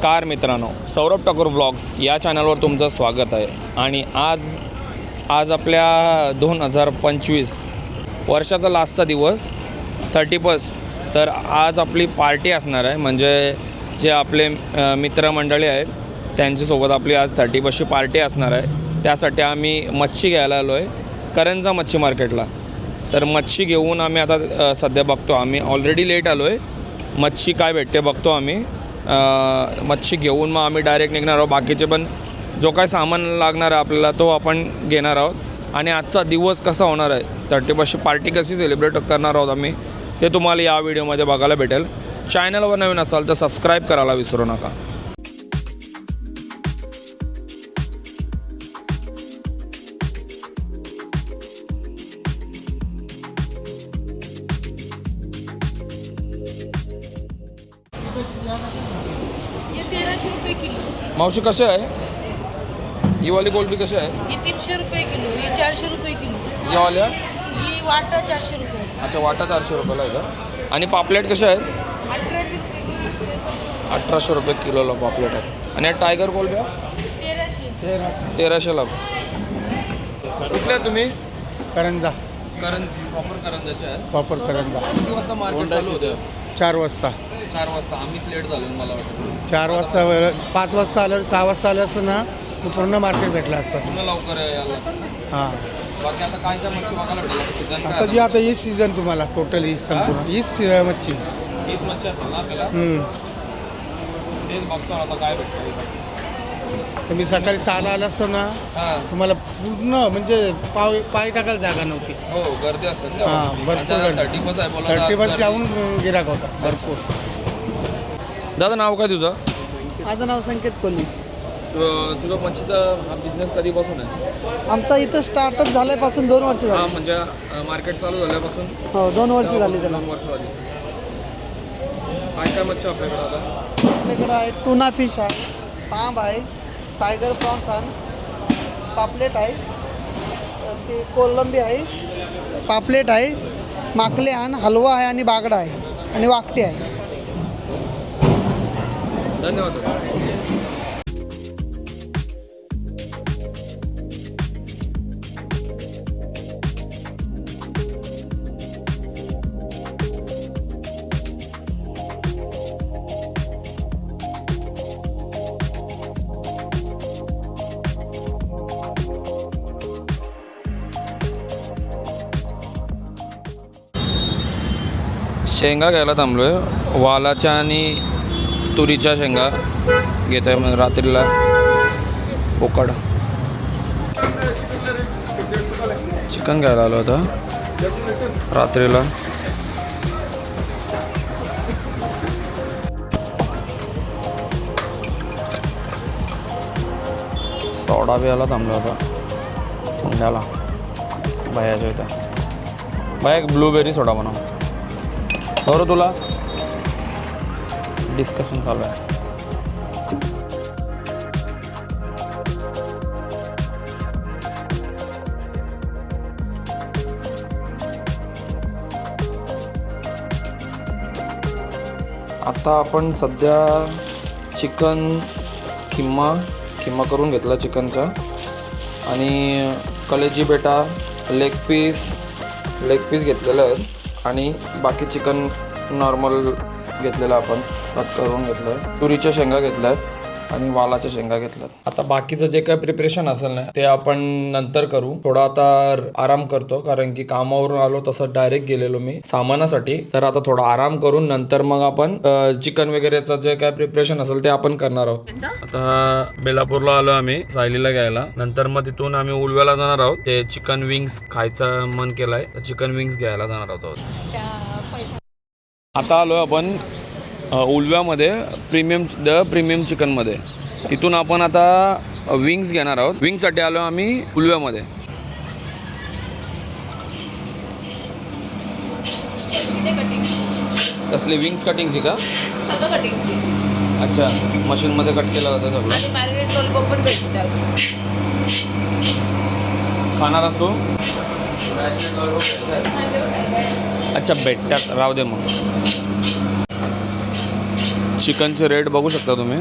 नमस्कार मित्रांनो सौरभ ठाकूर व्लॉग्स या चॅनलवर तुमचं स्वागत आहे. आणि आज आज आपल्या दोन हजार पंचवीस वर्षाचा लास्टचा दिवस थर्टी फर्स्ट तर आज आपली पार्टी असणार आहे म्हणजे जे आपले मित्रमंडळी आहेत त्यांच्यासोबत आपली आज थर्टी फर्स्टची पार्टी असणार आहे. त्यासाठी आम्ही मच्छी घ्यायला आलो आहे करंजा मच्छी मार्केटला तर मच्छी घेऊन आम्ही आता सध्या बघतो. आम्ही ऑलरेडी लेट आलो आहे मच्छी काय भेटते बघतो आम्ही. मच्छी घेऊन मग आम्ही डायरेक्ट निघणार आहोत. बाकीचे पण जो काय सामान लागणार आहे आपल्याला तो आपण घेणार आहोत. आणि आजचा दिवस कसा होणार आहे? थर्टी फर्स्टची पार्टी कशी सेलिब्रेट करणार आहोत आम्ही ते तुम्हाला या व्हिडिओमध्ये बघायला भेटेल. चॅनलवर नवीन असाल तर सबस्क्राईब करायला विसरू नका. मावशी कसे आहे? ही वाली कोलबी कशी आहे? ही तीनशे रुपये किलो ही चारशे रुपये किलो. या वाल्या? ही वाटा चारशे रुपये. अच्छा वाटा चारशे रुपयाला आहे का? आणि पापलेट कसे आहेत? अठराशे रुपये किलो. अठराशे रुपये किलोला पापलेट आहे. आणि या टायगर कोलब्या तेराशे. तेराशेला. कुठल्या तुम्ही? करंजा. करंज प्रॉपर करंजाचे आहेत प्रॉपर करंजा. किती वाजता मार्केट चालू होतं? चार वाजता. चार वाजता. आम्हीच लेट झालो मला वाटतं. चार वाजता वर- पाच वाजता आलं सहा वाजता आलं असतं ना तर पूर्ण मार्केट भेटलं असतं. पुन्हा लवकर यायला हां. बाकी आता काय काय मच्छी बघायला भेटेल. सीझन आता जी काय आता हीच सीझन तुम्हाला टोटल हीच संपूर्ण. हीच सी- मच्छी. हीच मच्छी असेल ना आपल्याला? हम्म. तेच बघतो आता काय भेटतं इथं. तर मी सकाळी सहाला आलं असतो ना हां. तुम्हाला पूर्ण म्हणजे पाव पाय टाकायला जागा नव्हती. हो गर्दी असते हां, भरपूर गर्दी. थर्टी बस आहे बोला थर्टी बस. जाऊन गिराक होता भरपूर. दादा नाव काय तुझं? माझं नाव संकेत कोल्ही. तु- तुझा मच्छीचा हा बिझनेस कधीपासून आहे? आमचा इथं स्टार्टअप झाल्यापासून दोन वर्ष हा झाली म्हणजे मार्केट चालू झाल्यापासून? हो दोन वर्ष झाली त्याला. दोन वर्ष झाली. काय काय मच्छी आपल्याकडे आता? आपल्याकडं आहे टुना फिश आहे तांब आहे टायगर प्रॉन्स आहे पापलेट आहे अ, ते कोलंबी आहे पापलेट आहे माकले आहे हलवा आहे आणि बागडा आहे आणि वाकटे आहे. धन्यवाद. शेंगा घ्यायला थांबलो आहे वालाच्या आणि तुरीच्या शेंगा घेत आहे मग रात्रीला पोकड चिकन घ्यायला आलो होतं रात्रीला. सोडा बियाला थांबला होता. संध्याला. भयाच्या इथं. भया एक ब्लूबेरी सोडा म्हणा बरं तुला? डिस्कशन चालू आहे. आता आपण सध्या चिकन किम्मा किम्मा करून घेतला चिकनचा. आणि कलेजी बेटा लेग पीस लेग पीस घेतलेलं आहेत. आणि बाकी चिकन नॉर्मल घेतलेलं आपण. कट करून घेतलं आहे तुरीच्या शेंगा घेतल्या आहेत आणि वालाच्या शेंगा घेतल्यात. आता बाकीचं जे काय प्रिपरेशन असेल ना ते आपण नंतर करू. थोडा आता आराम करतो कारण की कामावरून आलो तसं डायरेक्ट गेलेलो मी सामानासाठी. तर आता थोडा आराम करून नंतर मग आपण चिकन वगैरेचं जे काय प्रिपरेशन असेल ते आपण करणार आहोत. आता बेलापूरला आलो आम्ही सायलीला घ्यायला. नंतर मग तिथून आम्ही उलव्याला जाणार आहोत. ते चिकन विंग्स खायचं मन केलंय तर चिकन विंग्स घ्यायला जाणार आहोत. आता आलो आपण उलव्यामध्ये प्रीमियम द प्रीमियम चिकनमध्ये तिथून आपण आता विंग्स घेणार आहोत. विंगसाठी आलो आम्ही उलव्यामध्ये. कसले विंग्स कटिंगची का? अच्छा. मशीनमध्ये कट केलं जातं सगळं. आणि मॅरिनेट लॉलीपॉप पण भेटतात खाणारच तू? अच्छा बेटर राहू दे मग. चिकनचे रेट बघू शकता तुम्ही.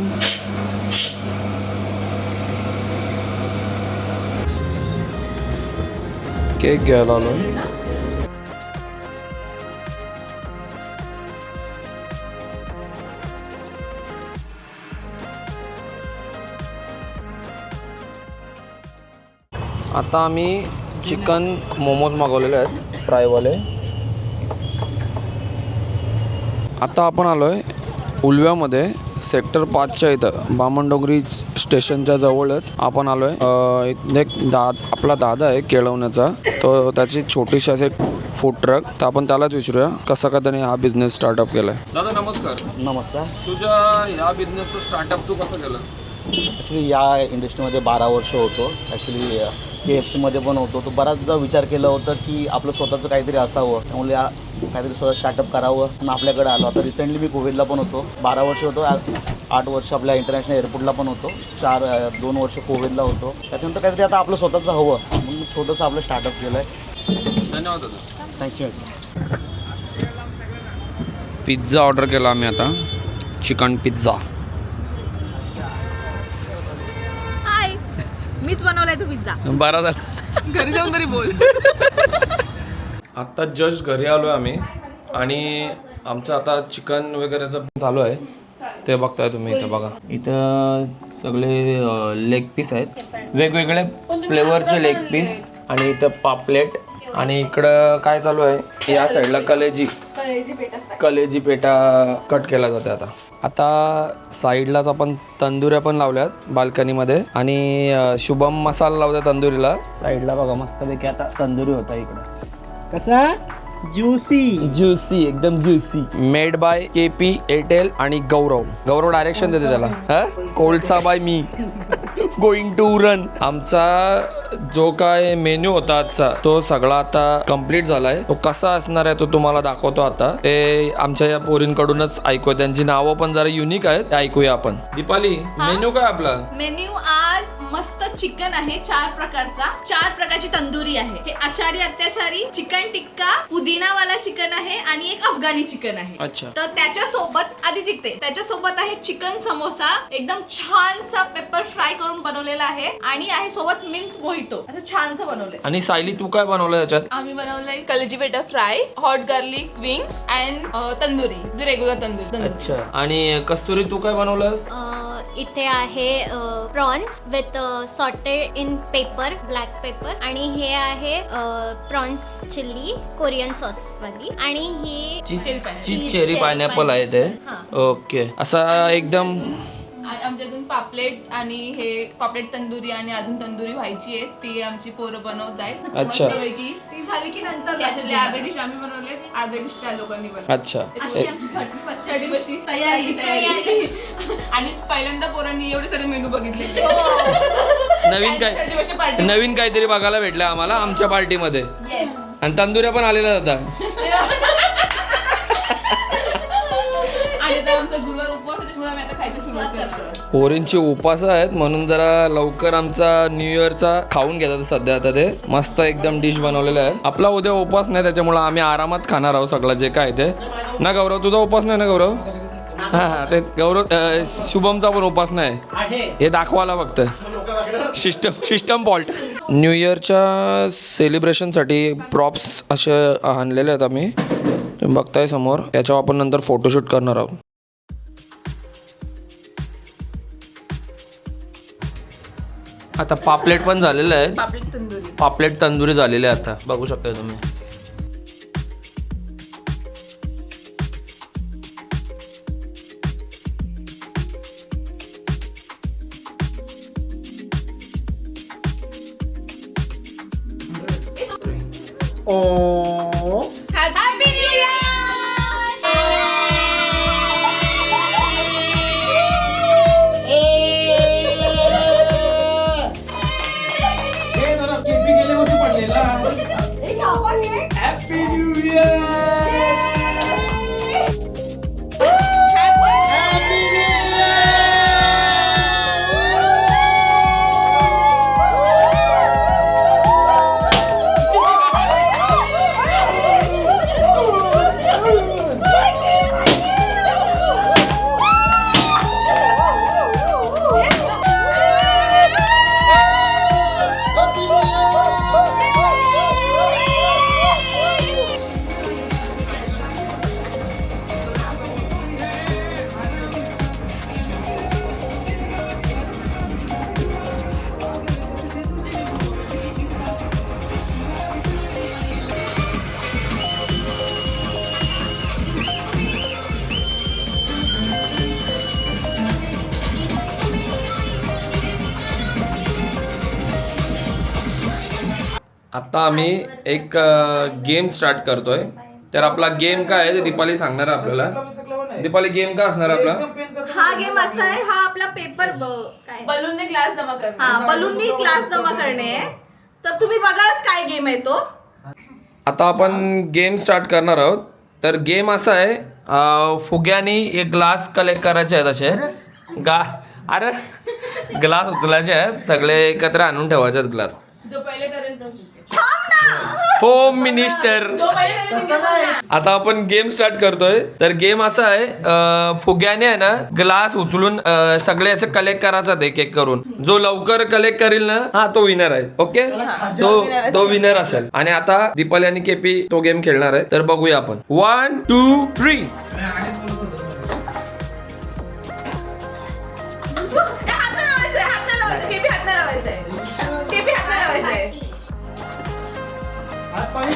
केक घ्यायला आलो आता आम्ही चिकन मोमोज मागवलेले आहेत फ्रायवाले. आता आपण आलो आहे उलव्यामध्ये सेक्टर पाचच्या इथं बामणडोंगरी स्टेशनच्या जवळच आपण आलो आहे इथे एक दा आपला दादा आहे केळवण्याचा. तो त्याची छोटीशी असे फूड ट्रक तर आपण त्यालाच विचारूया कसा का त्याने हा बिझनेस स्टार्टअप केला आहे दादा नमस्कार. नमस्कार. तुझ्या ह्या बिझनेसचं स्टार्टअप तू कसं केलंस? ॲक्च्युली या इंडस्ट्रीमध्ये बारा वर्ष होतो. ॲक्च्युली के एफ सीमध्ये पण होतो तो बराचदा विचार केला होता की आपलं स्वतःचं काहीतरी असावं. त्यामुळे या काहीतरी स्वतः स्टार्टअप करावं. आणि आपल्याकडे आलो. आता रिसेंटली मी कोविडला पण होतो. बारा वर्ष होतो. आठ वर्ष आपल्या इंटरनॅशनल एअरपोर्टला पण होतो. चार दोन वर्ष कोविडला होतो. त्याच्यानंतर काहीतरी आता आपलं स्वतःचं हवं. म्हणून छोटंसं आपलं स्टार्टअप केलं आहे धन्यवाद थँक्यू पिझ्झा ऑर्डर केला आम्ही आता. चिकन पिझ्झा हाय मीच बनवलाय तो पिझ्झा. बरा झाला. घरी जाऊन तरी बोल. आत्ता जस्ट घरी आलो आहे आम्ही. आणि आमचं आता चिकन वगैरेचं चालू आहे. ते बघताय तुम्ही इथं बघा. इथं सगळे लेग पीस आहेत. वेगवेगळे फ्लेवरचे लेग पीस आणि इथं पापलेट आणि इकडं काय चालू आहे? या साईडला कलेजी. कलेजी पेटा कट केला जाते आता. आता साईडलाच आपण तंदुऱ्या पण लावल्यात बाल्कनीमध्ये. आणि शुभम मसाला लावतात तंदुरीला. साईडला बघा मस्तपैकी आता तंदुरी होता इकडं. कसा? ज्युसी ज्युसी एकदम juicy made by K P Airtel आणि गौरव गौरव डायरेक्शन देते त्याला. हा? कोल्डचा बाय मी गोइंग टू रन आमचा जो काय मेन्यू होता आजचा तो सगळा आता कंप्लीट झालाय. तो कसा असणार आहे तो तुम्हाला दाखवतो आता. ते आमच्या या पोरींकडूनच ऐकूया. त्यांची नावं पण जरा युनिक आहेत ते ऐकूया आपण. दीपाली मेन्यू काय आपला? मेन्यू आज मस्त चिकन आहे चार प्रकारचा. चार प्रकारची तंदुरी आहे. हे आचारी अत्याचारी चिकन टिक्का पुदिनावाला चिकन आहे आणि एक अफगाणी चिकन आहे. अच्छा. तर त्याच्या सोबत आधी तिकते त्याच्या सोबत आहे चिकन समोसा. एकदम छानसा पेपर फ्राय करून बनवलेला आहे. आणि आहे सोबत मिंट मोहितो असं छानसं बनवलंय. आणि सायली तू काय बनवलं त्याच्यात आम्ही बनवलंय कलेजी बेटा fry hot garlic wings and tandoori. Regular tandoori. Tandoori अच्छा. आणि कस्तुरी तू काय बनवलंस? इथे आहे prawns with sauteed in pepper black pepper आणि हे आहे प्रॉन्स चिल्ली कोरियन सॉस वाली आणि ही चीज चेरी पायनॅपल आहे ते. ओके. असा एकदम आणि आमच्या अजून पापलेट आणि हे पापलेट तंदुरी आणि अजून तंदुरी व्हायची आहे ती आमची पोरं बनवत आहेत अच्छा. मस्तपैकी. ती झाली की नंतर त्याच्यातले अर्धे डिश आम्ही बनवलेत. अर्धे डिश त्या लोकांनी बनवले. अच्छा. अशी आमची थर्टी फर्स्टसाठी बशी. तयारी. तयारी. आणि पहिल्यांदा पोरांनी एवढे सारे मेनू बघितलेले. नवीन काय पार्टी. नवीन काहीतरी बघायला भेटलं आम्हाला आमच्या पार्टीमध्ये. आणि तंदुऱ्या पण आलेल्या होता खायची सुरुवात. पोरींची उपास आहेत म्हणून जरा लवकर आमचा न्यू इयरचा खाऊन घेतात सध्या आता ते. मस्त एकदम डिश बनवलेलं आहे आपला उद्या उपास नाही त्याच्यामुळे आम्ही आरामात खाणार आहोत सगळं जे काय ते. ना गौरव तुझा उपास नाही ना गौरव? हा हा ते गौरव अं, शुभमचा पण उपास नाही. हे दाखवायला फक्त. सिस्टम सिस्टम फॉल्ट न्यू इयरच्या सेलिब्रेशनसाठी प्रॉप्स असे आणलेले आहेत आम्ही. तुम्ही बघताय समोर. याच्यावर आपण नंतर फोटोशूट करणार आहोत. आता पापलेट पण झालेलं आहे. पापलेट तंदुरी. पापलेट तंदुरी झालेले आहे आता. बघू शकता तुम्ही. आता आम्ही एक गेम स्टार्ट करतोय. तर आपला गेम काय आहे ते दीपाली सांगणार आहे आपल्याला. दीपाली गेम काय असणार आहे आपला? हा गेम असा आहे हा आपला पेपर काय? बलूनने ग्लास जमा कर हा बलूननी क्लास जमा करणे आहे. तर तुम्ही बघाच काय गेम आहे तो. आता आपण गेम स्टार्ट करणार आहोत. तर गेम असा आहे अं, फुग्यानी एक ग्लास कलेक्ट करायचे आहेत असे. गा अरे ग्लास उचलायचे आहेत. सगळे एकत्र आणून ठेवायचे आहेत ग्लास जो पहिले करेल तो जिंकेल. Home minister. आता आपण गेम स्टार्ट करतोय. तर गेम असा आहे फुग्याने आहे ना ग्लास उचलून सगळे असे कलेक्ट करायचा एक एक करून. जो लवकर कलेक्ट करील ना हा तो विनर आहे. ओके तो तो विनर असेल. आणि आता दीपाली आणि केपी तो गेम खेळणार आहे. तर बघूया आपण. वन टू थ्री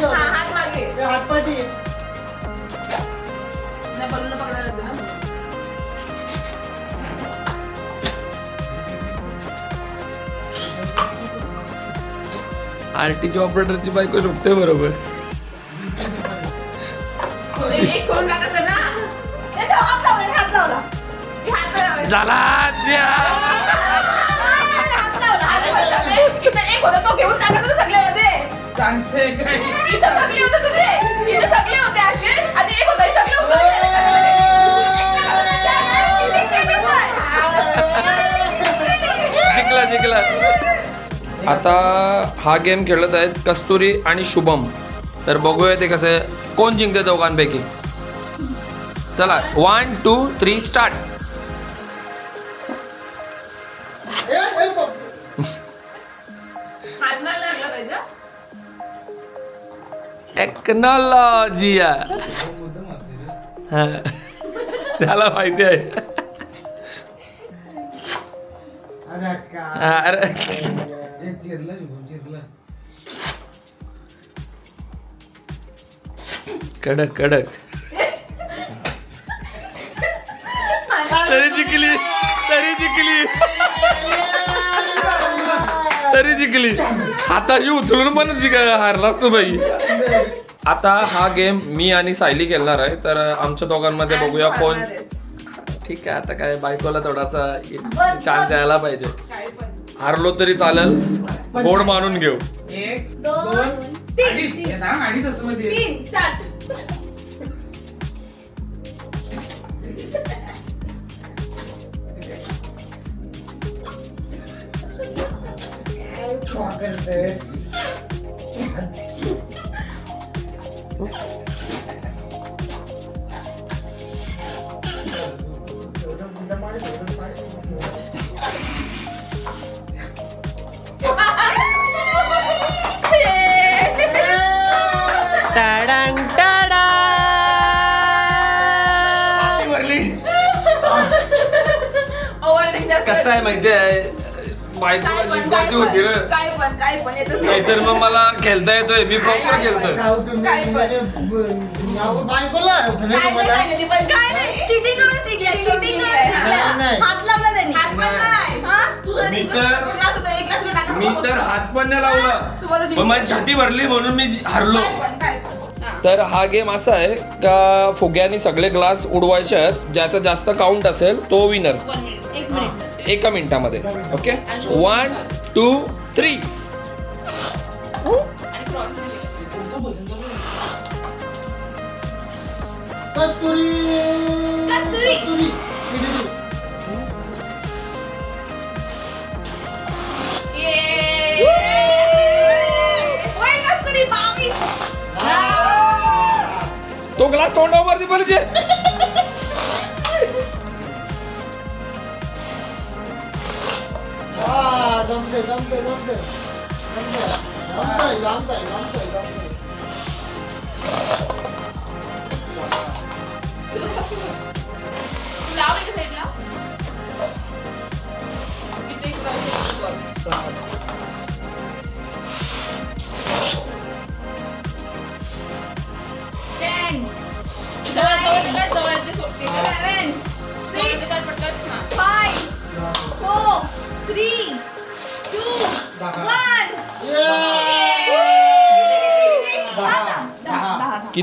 हा हात मागे. हातपाटी नाही बलून पकडायला लागतं ना. आरटीची ऑपरेटरची बायको झोपते बरोबर. एक एक करून टाकायचं ना. ए, तो हात लावला हात लावला. ए, हात नाही लावायचा. झाला द्या. हात लावला हात लावला. इथं एक होता तो घेऊन टाकायचा ना सगळ्यामध्ये इथं सगळे होते तुझे इथं सगळे होते असे. आणि एक होता हे सगळे होते. Cheating केली पण. जिंकला जिंकला. आता हा गेम खेळत आहेत कस्तुरी आणि शुभम. तर बघूया ते कसं आहे. कोण जिंकते दोघांपैकी चला one two three start technology त्याला माहिती आहे अरे कडक कडक तरी जिंकली तरी जिंकली तरी जिंकली. हाताशी उचलून पण जिंक हारलास तू बाई. आता हा गेम मी आणि सायली खेळणार आहे. तर आमच्या दोघांमध्ये बघूया कोण ठीक आहे आता काय बायकोला थोडासा चान्स द्यायला पाहिजे. हारलो तरी चालेल. गोड मानून घेऊ. दोन तीन. तीन स्टार्ट ओव्हरटेक जास्त कसं आहे माहिती आहे बायकोला काय पण काय जिंकायची होती पण रे काय पण काय पण येतच नाही. नाहीतर मग मला खेळता येतोय मी प्रॉपर खेळतोय. बायकोला हरवतो नाही काय नाही, तुम्हाला काय नाही, पण काय नाही. चिटिंग करून जिंकल्या Cheating चिटिंग केलंय. करून जिंकल्या नाही. हात लावला त्यांनी. हात पण नाही. हा? तुझं- मी तर- होता, एक ग्लास तुला टाकला मी होता. तर हात. पण नाही लावला. पण माझी छाती भरली म्हणून मी जि- हारलो. काय पण काय पण. हा. तर हा गेम असा आहे का फुग्याने सगळे ग्लास उडवायचे आहेत. ज्याचा जास्त काउंट असेल तो विनर One minute. एक मिनिट एका मिनिटामध्ये. Okay one two three. Kasturi Kasturi. Kasturi. तो ग्लास तोंडावरती पाहिजे हा जमते जमते जमते जमते जमतंय जमतंय जमतंय जमतंय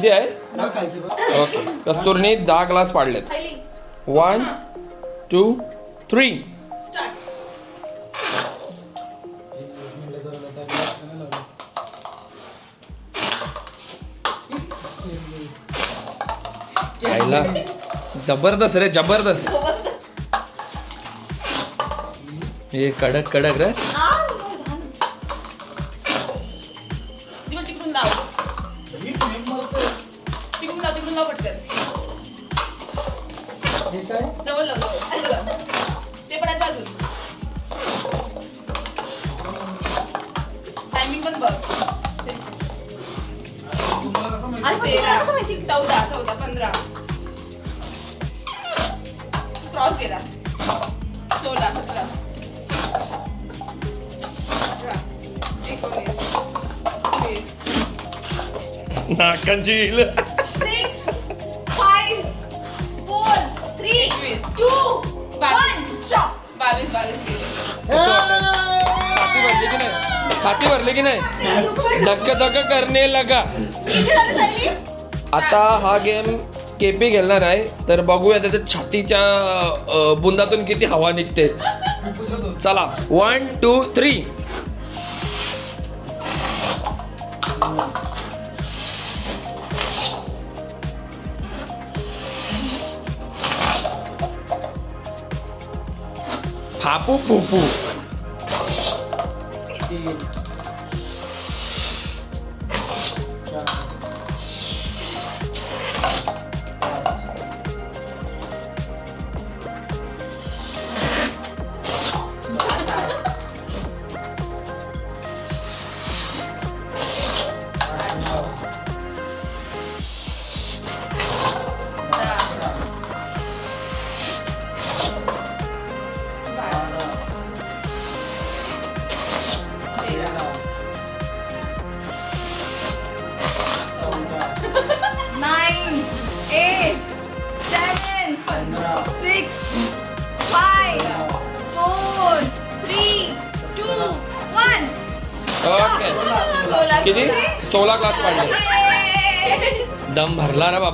किती आहे? ओके. कस्तुरनी दहा ग्लास पाडलेत. वन टू थ्री स्टार्ट खायला जबरदस्त रे जबरदस्त. हे कडक कडक रे. लाव बघा. ते पण आहेत अजून. टायमिंग पण बघ. तेरा चौदा चौदा पंधरा. क्रॉस गेला. सोळा सतरा. एकोणीस. वीस नाकांची छाती भरली की नाही? धक्क धक्क करणे लगा. आता हा गेम केपी खेळणार आहे. तर बघूया त्याच्या छातीच्या बुंदातून किती हवा निघते. चला वन टू थ्री फापू फुपू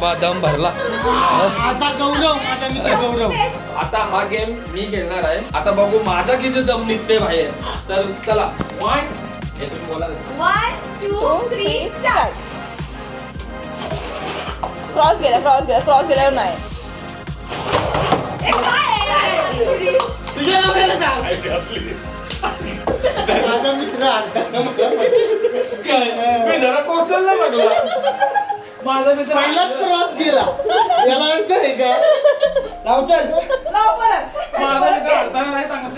बाबा दम भरला. आता गौरव माझा मित्र गौरव. आता हा गेम मी खेळणार आहे. आता बघू माझा किती दम निघते बाहेर. तर चला वन हे तुम्ही बोला one two three start cross गेला क्रॉस गेला क्रॉस गेल्यावर नाही. ए काय आहे? तुझ्या नवऱ्याला सांग. माझा मित्र मी जरा कोसलला लागला माझा मित्र पहिलाच क्रॉस गेला. याला अर्थ आहे का? लाव चल. लाव परत. माझा मित्र अडताना नाही सांगत.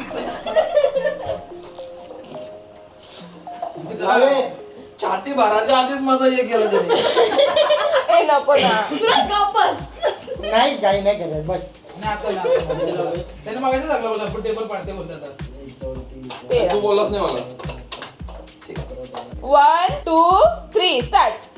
झाले छाती भराच्या आधीच माझा हे केलं त्याने. ए नको ना. नाही काही नाही करत बस. त्याने मागायचं सांगलं मला. आपण टेबल पाडते बोलते आता तेरा तू बोललास नाही मला. वन टू थ्री स्टार्ट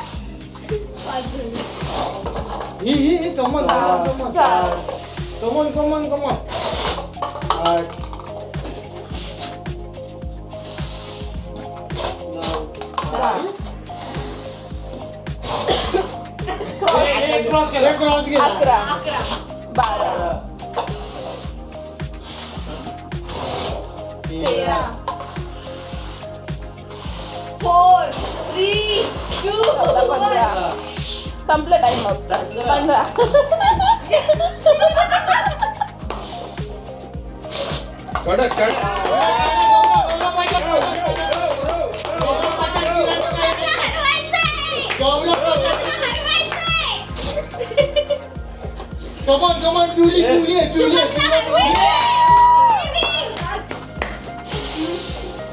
टकलायचे ही ही ही कमन कमन सात. कमन कमन कमन आठ नऊ क्रॉस केला क्रॉस गेला अकरा अकरा बारा तेरा फोर थ्री टू चौदा पंधरा वन संपलं टाइम मग पंधरा. कडक आहे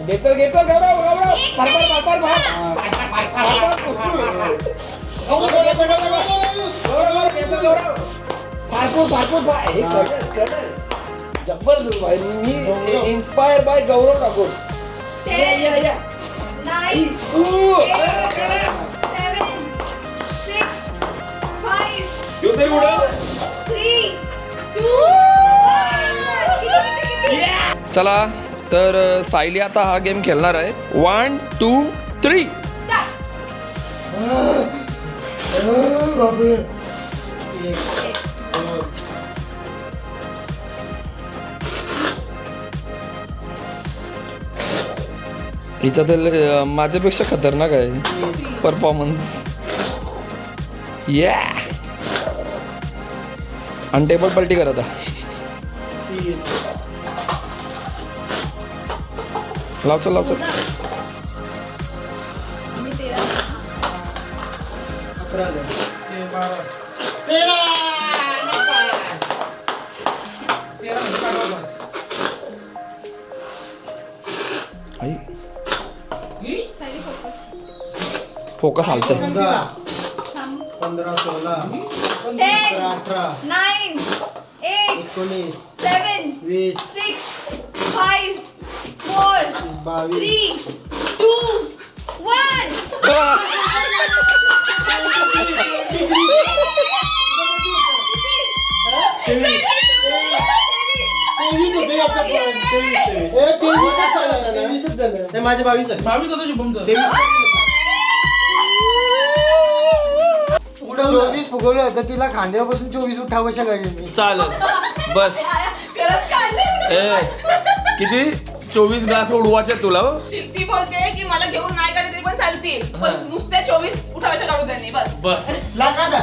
घेचल घेचल गौरव गौरव भरभर भरभर भर भरभर, भरभर. जबरदस्त भाई मी इन्स्पायर बाय गौरव ठाकूर या या? चला तर सायली आता हा गेम खेळणार आहे. One two three Start. बापरे हिचा तर माझ्यापेक्षा खतरनाक आहे. परफॉर्मन्स या आणि टेबल पलटी कर आता. लाव चल तेरा आई सायली focus. फोकस हालत थांब. पंधरा सोळा सतरा अठरा nine, eight, एकोणीस seven, वीस six, five, four, बावीस three, two, one. नाही, माझे बावीस आहे बावीस होतं शुभमचं चोवीस फुगवलं तर तिला खांद्यापासून चोवीस उठावशा लागली मी चालेल. बस. खरंच काढले ए किती? चोवीस ग्लास उडवायचे तुला हो? ती ती बोलते की मला घेऊन नाही पण चालतील पण नुसत्या चोवीस उठावाच्या काढू त्यांनी बस. बस. लागा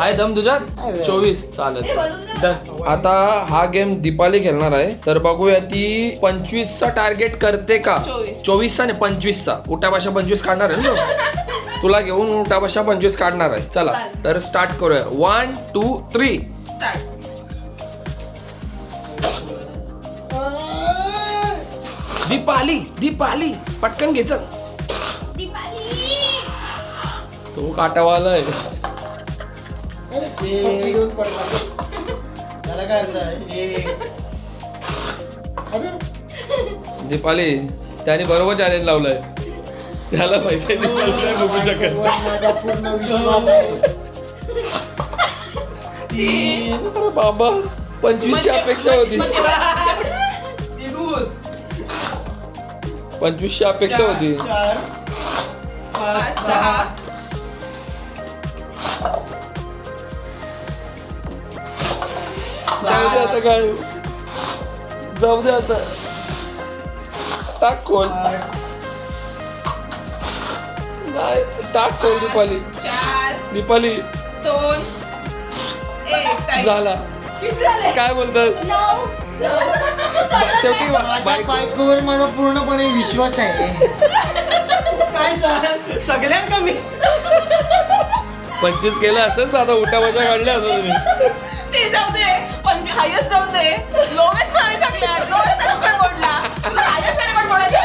आहे दम तुझ्यात? चोवीस चालेल हे बोलून दे Done. आता हा गेम दीपाली खेळणार आहे. तर बघूया ती पंचवीसचा टार्गेट करते का? चोवीस. चोवीसचा नाही पंचवीसचा. उठाभाषा पंचवीस काढणार आहे ना? तू? तुला घेऊन उठाभाषा पंचवीस काढणार आहे. चला चालेल. तर स्टार्ट करूया. One two three start Deepali Deepali. पटकन घे चल. तो काटावाला आहे. एक त्याला काय अर्थ आहे एक अरे दीपाली त्याने बरोबर चॅलेंज लावलंय. त्याला माहिती आहे दीपाली नाही बघू शकत माझा पूर्ण विश्वास आहे अरे बाबा पंचवीसची अपेक्षा होती. म्हणजे लूज पंचवीसची अपेक्षा होती. चार पाच सहा. आता काय जाऊ दे आता. टाक खोल. नाही टाक खोल दीपाली. चार दीपाली. दोन एक टाइम झाला. किती झाले? काय बोलतस? नऊ. शेवटी माझ्या बायकोवर माझा पूर्णपणे विश्वास आहे. काय सांग सगळ्यात कमी. पंचवीस केलं असेल आता उठावाच्या काढल्या असं तुम्ही. ते जाऊ दे पण हायस्ट जाऊ दे. लोवेस्टमध्ये सगळ्यात लोवेस्ट रेकॉर्ड बोर्डला तुला हायस्ट रेकॉर्ड बोर्डायचं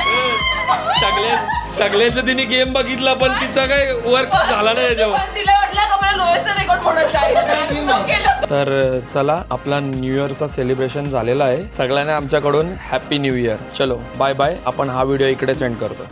सगळ्या सगळ्यांचं तिने गेम बघितला पण तिचा काय वर्क झाला नाही याच्यावर. पण तिला वाटलं का मला लोएस्ट रेकॉर्ड बोर्डायचा आहे मग केलं तर चला आपला न्यू इयरचा सेलिब्रेशन झालेला आहे. सगळ्यांना आमच्याकडून हॅपी न्यू इयर चलो बाय बाय आपण हा व्हिडिओ इकडे सेंड करतो.